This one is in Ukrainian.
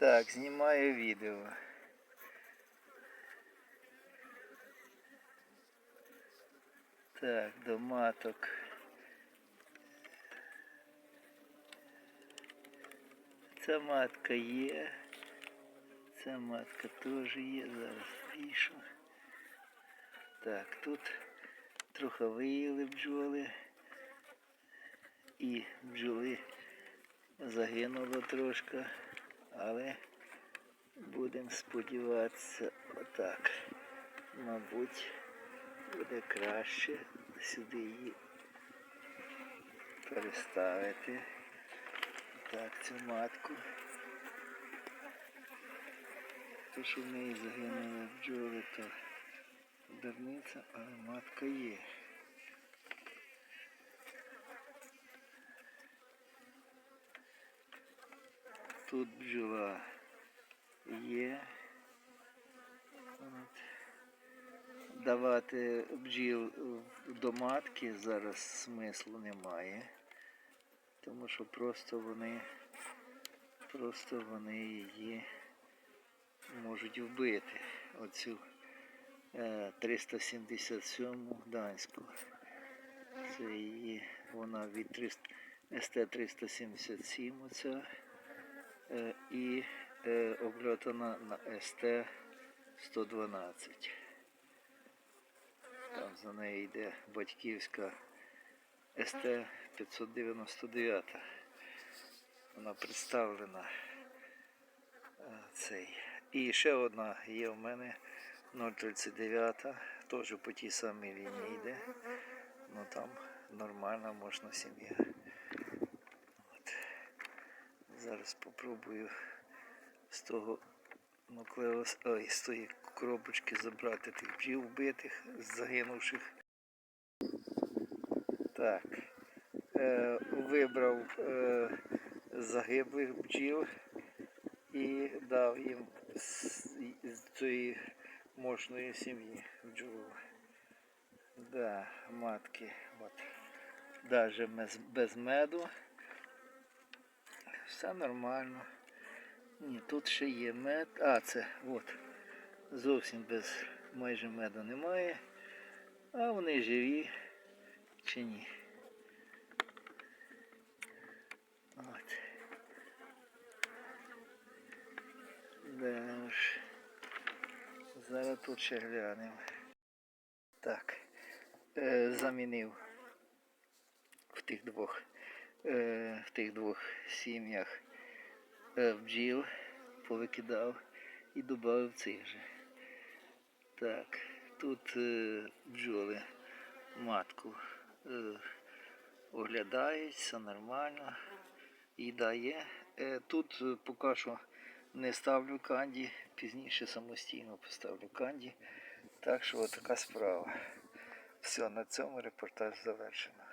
Так, знімаю відео. Так, до маток. Ця матка є. Ця матка теж є. Зараз пішу. Так, тут трохи виїли бджоли. І бджоли загинуло трошки, але будемо сподіватися отак. Мабуть, буде краще сюди її переставити. Так, цю матку. То, що в неї загинули бджоли, то дурниця, але матка є. Тут бджола є. От. Давати бджіл до матки зараз смислу немає. Тому що просто вони просто вони її можуть вбити. Оцю е, 377 данську. Це її, вона від 300, СТ-377 оця е, і е, обльотана на СТ-112. Там за нею йде батьківська СТ-599. Вона представлена е, цей. І ще одна є в мене 039, теж по тій самій лінії йде. Ну там нормальна можна сім'я. От. Зараз спробую з того нуклеус, ой, з тої коробочки забрати тих бджіл вбитих, загинувших. Так. Е, вибрав е, загиблих бджіл і дав їм з, з цієї мощної сім'ї бджолу. Да, матки. От. Без, без меду. Все нормально. Ні, тут ще є мед. А, це от. Зовсім без майже меду немає. А вони живі чи ні. От. Да уж. Зараз тут ще глянемо. Так. Е, замінив в тих двох, е, в тих двох сім'ях е, бджіл, повикидав і додав цих же. Так, тут е, бджоли матку е, оглядають, все нормально. Їда є. Е, тут е, поки що не ставлю канді, пізніше самостійно поставлю канді. Так що така справа. Все, на цьому репортаж завершено.